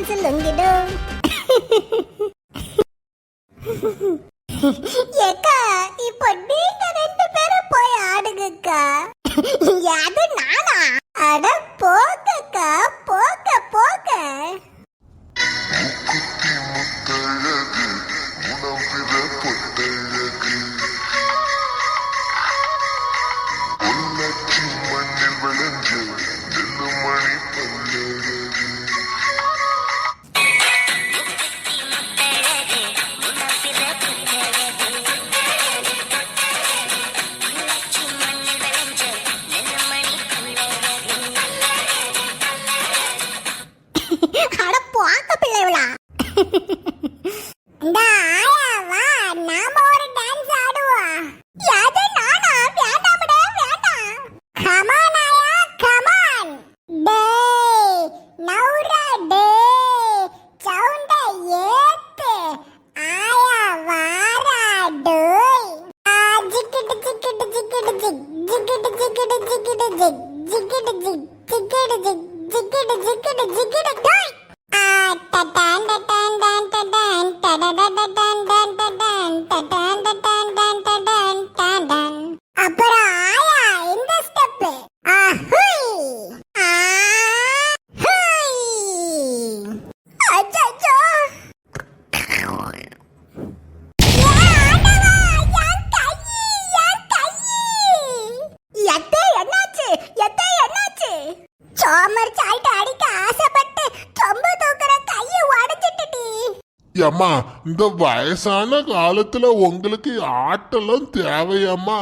三只龙的喽。அம்மா இந்த வயசான காலத்துல உங்களுக்கு ஆட்டெல்லாம் தேவையம்மா?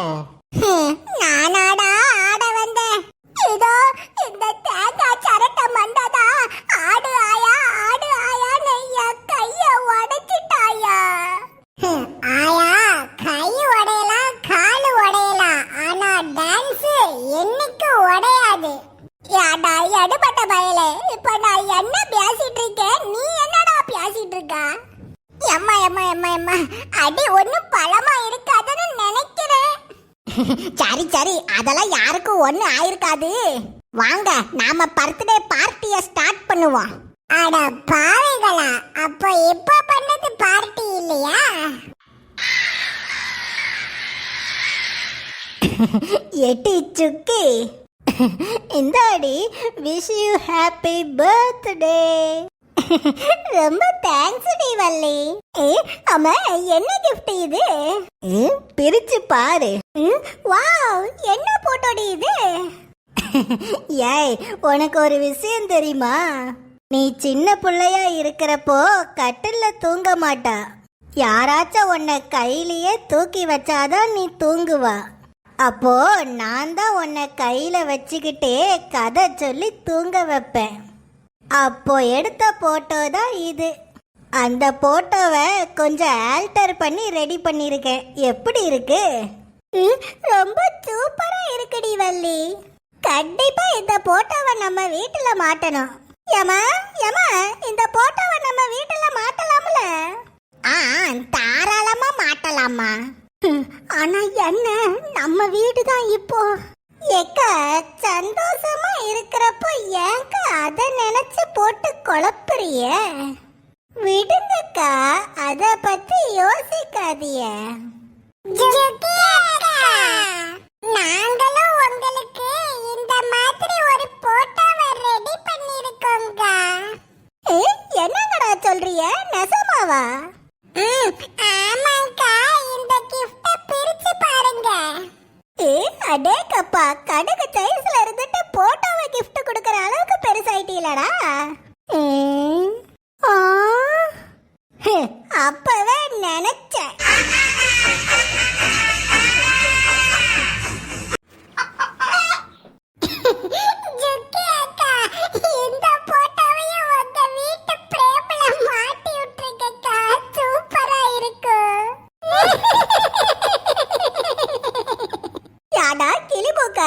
பாவைகளா? அப்போ இப்போ பண்ணது பார்ட்டி இல்லையா? எட்டி சுக்கி. இந்தாடி விஷ் யூ ஹாப்பி பர்த்டே ரொம்ப தேங்க்ஸ் டி வள்ளி. ஏ அம்மா என்ன கிஃப்ட் இது? பிரிச்சு பாரு. வாவ் என்ன போட்டோடி இது? ஏய் உனக்கு ஒரு விஷயம் தெரியுமா? நீ சின்ன பிள்ளையா இருக்கிறப்போ கட்டில்ல தூங்க மாட்டா. யாராச்சும் உன்னை கையிலேயே தூக்கி வச்சாதான் நீ தூங்குவா. அப்போ நான் தான் உன்னை கையில வச்சுக்கிட்டே கதை சொல்லி தூங்க வைப்பேன். அப்போ எடுத்த போட்டோ தான் இது. அந்த போட்டோவை கொஞ்சம் ஆல்டர் பண்ணி ரெடி பண்ணியிருக்கேன் எப்படி இருக்கு? ரொம்ப சூப்பரா இருக்குடி வள்ளி. கண்டிப்பா இந்த போட்டோவை நம்ம வீட்டுல மாட்டணும். ஏமா ஏமா இந்த போட்டோவை நம்ம வீட்டுல மாட்டலாம்ல? ஆ தாராளமா மாட்டலாமா ஆனா என்ன நம்ம வீடு தான் இப்போ. ஏக்க சந்தோஷமா இருக்கிறப்போ ஏங்க அத நினைச்சு போட்டு குழப்புறிய? விடுங்கக்கா அத பத்தி யோசிக்காதிய நாங்களும் உங்களுக்கு இந்த மாதிரி ஒரு போட்டு ரெடி பண்ணிருக்கோங்க என்னங்கடா சொல்றிய நெசமாவா? ஆமாங்கா இந்த கிஃப்ட பிரிச்சு பாருங்க. ஏ அடே கப்பா கடுகு சைஸ்ல இருந்துட்டு போட்டோவை கிஃப்ட் கொடுக்கற அளவுக்கு பெருசாயிட்டீலடா. அப்பவே நினைச்சேன்.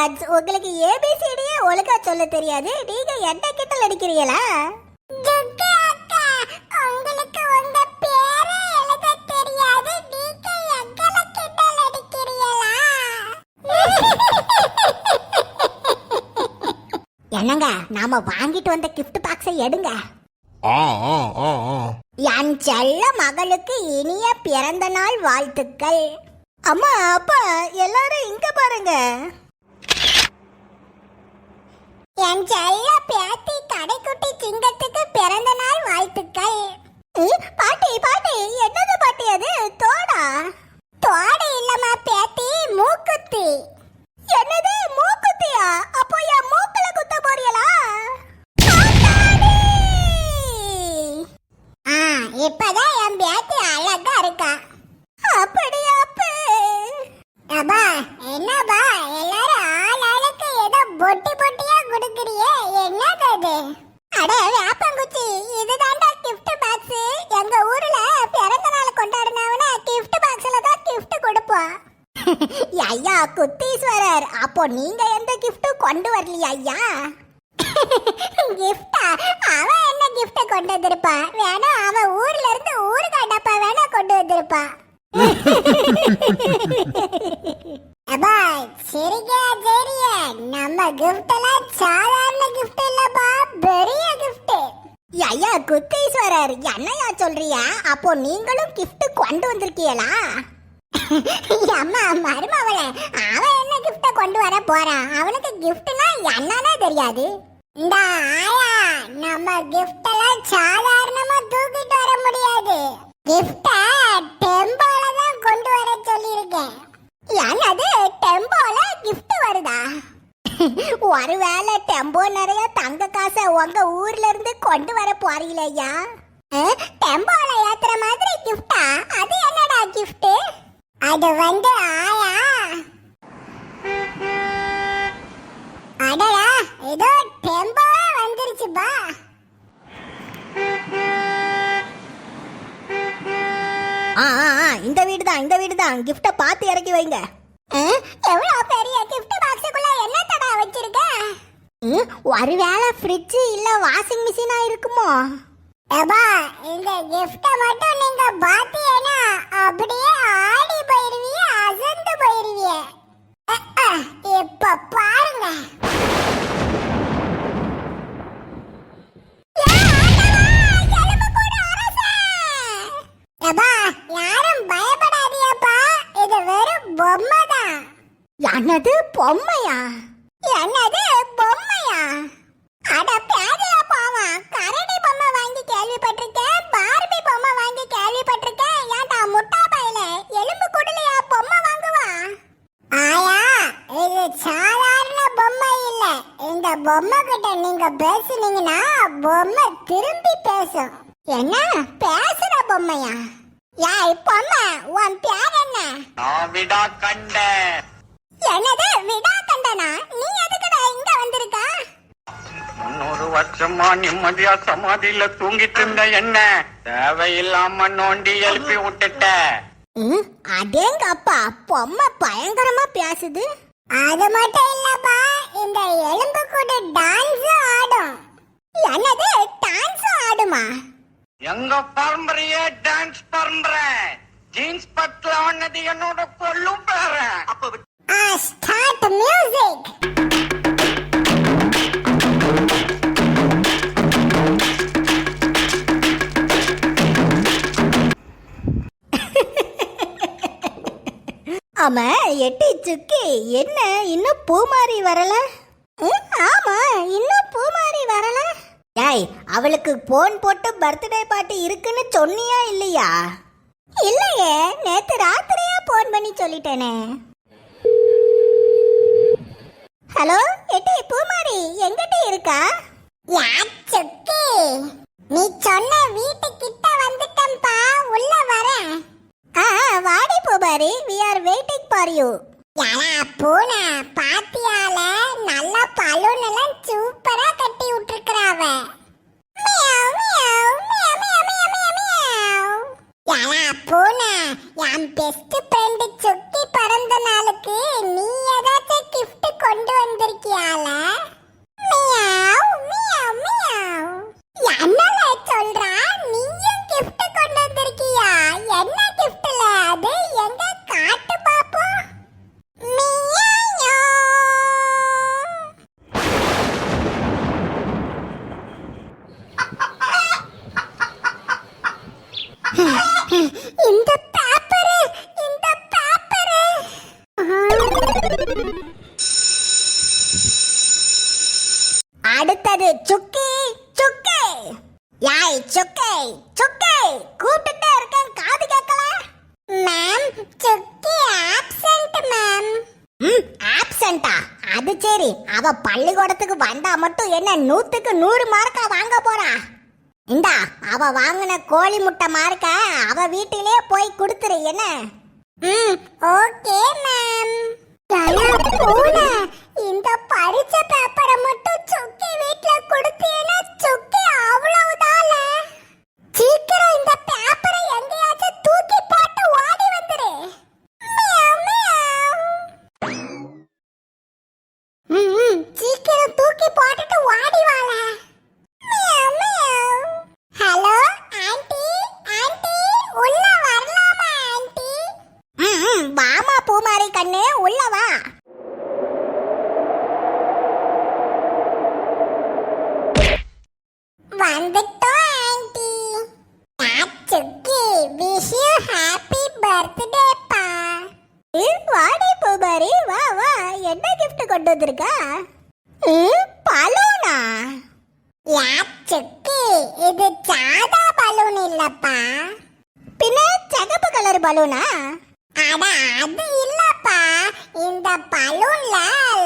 கிளிமூக்காட்ஸ், உங்களுக்கு ஏபிசிடியே ஒழுங்கா சொல்ல தெரியாது. நீங்க என்ன கிட்டல் அடிக்கிறீங்களா? உங்களுக்கு உங்க பேரே எழுத தெரியாது. நீங்க எங்களை கிண்டல் அடிக்கிறீங்களா? என்னங்க நாம வாங்கிட்டு வந்த gift பாக்ஸை எடுங்க. ஆ ஆ ஆ ஆ. என் செல்ல மகளுக்கு இனிய பிறந்த நாள் வாழ்த்துக்கள். அம்மா அப்பா எல்லாரும் இங்க பாருங்க. என் செல்ல பேத்தி கடைக்குட்டி சிங்கத்துக்கு பிறந்த நாள் வாழ்த்துக்கள். பாட்டி பாட்டி என்னது பாட்டி அது? தோடா? தோடு இல்லம்மா பேத்தி மூக்குத்தி. என்னது மூக்குத்தியா? அப்போ என் மூக்குல குத்த போறீங்களா? ஆ இப்பதான் என் பேத்தி அழகா இருக்கா. அப்படியா? அப்போ நீங்க எந்த கிஃப்ட்டும் கொண்டு வரலையா ஐயா? கிஃப்டா அவன் என்ன கிஃப்ட கொண்டு வந்திருப்பா? வேணா அவன் ஊர்ல இருந்து ஊருக்கு கண்டப்பா வேணா கொண்டு வந்திருப்பா. அப்பா சரிங்க சரிங்க. நம்ம கிஃப்ட் எல்லாம் சாதாரண கிஃப்ட் இல்லப்பா பெரிய கிஃப்ட் ஐயா குத்தீஸ்வரர் என்னையா சொல்றியா? அப்போ நீங்களும் கிஃப்ட் கொண்டு வந்திருக்கீங்களா? அம்மா மருமவளே அவன் என்ன கிஃப்ட்டை கொண்டு வர போறான் அவனுக்கு கிஃப்ட்னா என்னன்னே தெரியாது. இந்த ஆயா நம்ம gift எல்லாம் சாதாரணமா தூக்கிட்டு வர முடியாது. கிஃப்ட டெம்போல தான் கொண்டு வர சொல்லியிருக்கேன். என்னது டெம்போல கிஃப்ட் வருதா? ஒருவேளை டெம்போ நிறைய தங்க காசை உங்க ஊர்ல இருந்து கொண்டு வர போறீங்களா டெம்போல ஏத்துற மாதிரி கிஃப்டா அது என்னடா கிஃப்ட் அது வந்து ஆயா. அடடா ஏதோ டெம்போவே வந்துருச்சுப்பா ஆ ஆ ஆ இந்த வீடு தான் இந்த வீடு தான் கிஃப்ட்டை பார்த்து இறக்கி வைங்க. எவ்வளவு பெரிய gift பாக்ஸுக்குள்ள என்ன தடா வச்சிருக்க? ம், ஒருவேளை ஃப்ரிட்ஜ் இல்ல வாஷிங் மிஷினா இருக்குமோ? ஏபா இந்த gift மட்டும் நீங்க பாத்தீங்கன்னா அப்படியே ஆடி போயிருவீங்க அசந்து போயிருவீங்க இப்ப பாருங்க. யாரும் பயப்படாதீங்கப்பா. இது வெறும் பொம்மை தான் என்னது பொம்மையா? என்னது பொம்மையா? அட பேதையா பாவம். கரடி பொம்மை வாங்கி கேள்விப்பட்டிருக்கேன் பார்பி பொம்மை வாங்கி கேள்விப்பட்டிருக்கேன். ஏன்டா முட்டா பையல எலும்பு குடலையா பொம்மை வாங்குவா? ஆயா இது சாதாரண பொம்மை இல்ல. இந்த பொம்மை கிட்ட நீங்க பேசுனீங்கன்னா பொம்மை திரும்பி பேசும். என்ன? பேசுற பொம்மையா? யாய் பொம்மை உன் பேர் என்ன? நான் விடா கண்ட. என்னது? விடா கண்டனா வருஷமா நிம்மதியா சமாதியில தூங்கிட்டு இருந்த என்ன? தேவையில்லாம நோண்டி எழுப்பி விட்டுட்ட. ம், அடேங்க அப்பா. பொம்மை பயங்கரமா பேசுது. அது மட்டும் இல்லப்பா இந்த எலும்பு கூட டான்ஸ் ஆடும். என்னது டான்ஸ் ஆடுமா? எங்க பரம்பரையே டான்ஸ் பரம்பரை. ஜீன்ஸ் பட்ல ஆனது என்னோட கொல்லும் பேர. அப்ப ஸ்டார்ட் மியூசிக் ஆமா எட்டி சுக்கி என்ன இன்னும் பூமாரி வரல? ஆமா இன்னும் பூமாரி வரல. ஏய் அவளுக்கு போன் போட்டு பர்த்டே பார்ட்டி இருக்குன்னு சொன்னியா இல்லையா? இல்லையே நேத்து ராத்திரியா போன் பண்ணி சொல்லிட்டேனே. ஹலோ எட்டி பூமாரி எங்கிட்ட இருக்கா? யார் சுக்கி. நீ சொன்ன வீட்டுக்கிட்ட வந்துட்டேன்பா உள்ள வரேன். ஆ வாடி Poomari we are waiting for you யாரா பூனை பாத்தியால நல்ல பலூன் எல்லாம் சூப்பரா கட்டி விட்டுருக்கறாவ. மியாவ், மியாவ், மியாவ், மியாவ், மியாவ், மியாவ், மியாவ். யாரா பூனை என் பெஸ்ட் ஃப்ரெண்டு சுக்கி பிறந்த நாளுக்கு நீ ஏதாச்சும் gift கொண்டு வந்திருக்கியால? அடுத்தது சுக்கி சுக்கி. யாய் சுக்கி சுக்கி. கூப்பிட்டுட்டே இருக்கேன் காது கேட்கல. மேம் சுக்கி ஆப்சென்ட் மேம் ம் ஆப்சென்ட்டா அது சரி. அவ பள்ளிக்கூடத்துக்கு வந்தா மட்டும் என்ன நூத்துக்கு நூறு மார்க்கா வாங்க போறா? இந்தா அவ வாங்கின கோழி முட்டை மார்க்க அவ வீட்டிலே போய் கொடுத்துரு என்ன? ம் ஓகே மேம் பூனை இந்த பரிச்ச பேப்பரை மட்டும் சுக்கி வீட்ல கொடுத்தீங்கன்னா சுக்கி அவ்வளவுதால சீக்கிரம் இந்த பேப்பரை எங்கேயாச்சும் தூக்கி போட்டு ஓடி வந்துரு மியாவ், மியாவ். ம், ம், சீக்கிரம் தூக்கி போட்டுட்டு ஓடி வாழ meow, meow. Hello aunty aunty உள்ள வரலாமா ஆன்ட்டி ம், ம் வாமா பூமாரி கண்ணு உள்ள வா வந்துட்டோம் aunty Sukki wish you happy birthday பா. ஏ, வாடி பூமாரி வா வா. என்ன gift கொண்டு வந்திருக்கா? ம், பலூனா? யா சுக்கி இது சாதா பலூன் இல்லப்பா. பின்ன சிகப்பு கலர் பலூனா? அட அது இல்லப்பா. இந்த பலூன்ல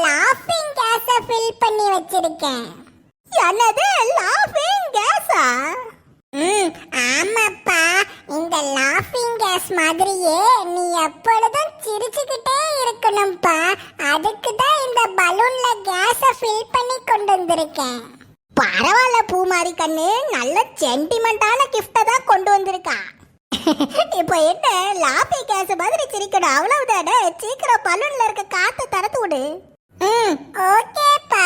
லாஃபிங் கேஸ ஃபில் பண்ணி வச்சிருக்கேன். என்னது லாஃபிங் கேஸா? ம் ஆமாப்பா. இந்த லாஃபிங் கேஸ் மாதிரியே நீ எப்பொழுதும் சிரிச்சுக்கிட்டே இருக்கணும்ப்பா அதுக்கு தான் இந்த பலூன்ல கேஸை ஃபில் பண்ணி கொண்டு வந்திருக்கேன். பரவாயில்ல பூமாரி கண்ணு. நல்ல சென்டிமெண்டான கிஃப்டை தான் கொண்டு வந்திருக்கா. இப்போ என்ன லாபி கேஸ் மாதிரி சிரிக்கணும். அவ்வளவுதானே? சீக்கிரம் பலூன்ல இருக்க காத்து தரத்து விடு. ம் ஓகேப்பா.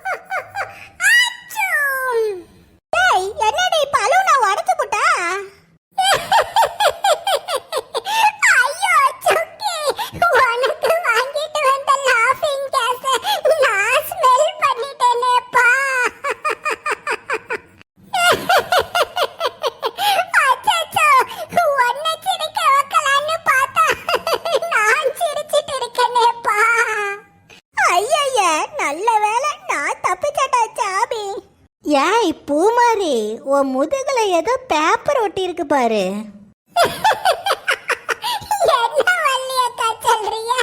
ஏய் பூமாரி உன் முதுகுல ஏதோ பேப்பர் ஒட்டி இருக்கு பாரு என்ன வள்ளியக்கா சொல்றீங்க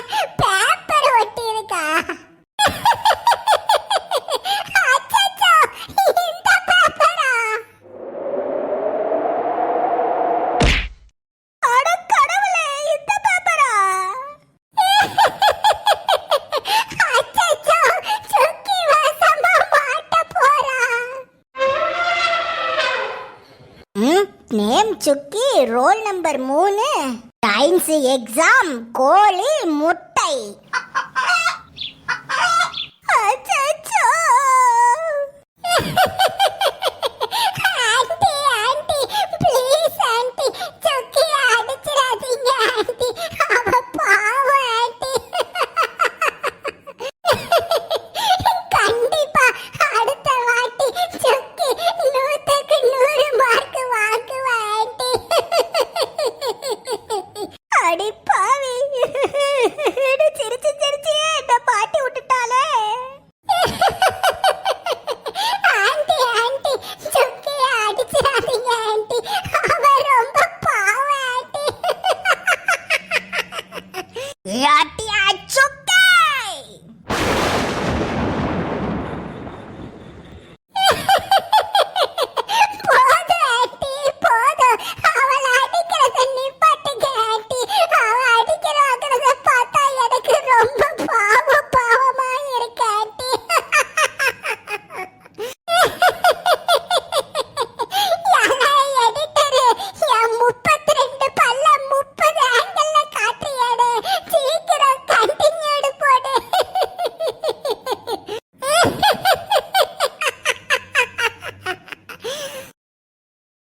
பேப்பர் ஒட்டி இருக்கா அச்சச்சோ இந்த பேப்பரா அட கடவுளே இந்த பேப்பரா அச்சச்சோ சுக்கி வசமா மாட்ட போறா நேம் சுக்கி ரோல் நம்பர் மூணு. சயின்ஸ் எக்ஸாம் கோழி முட்டை.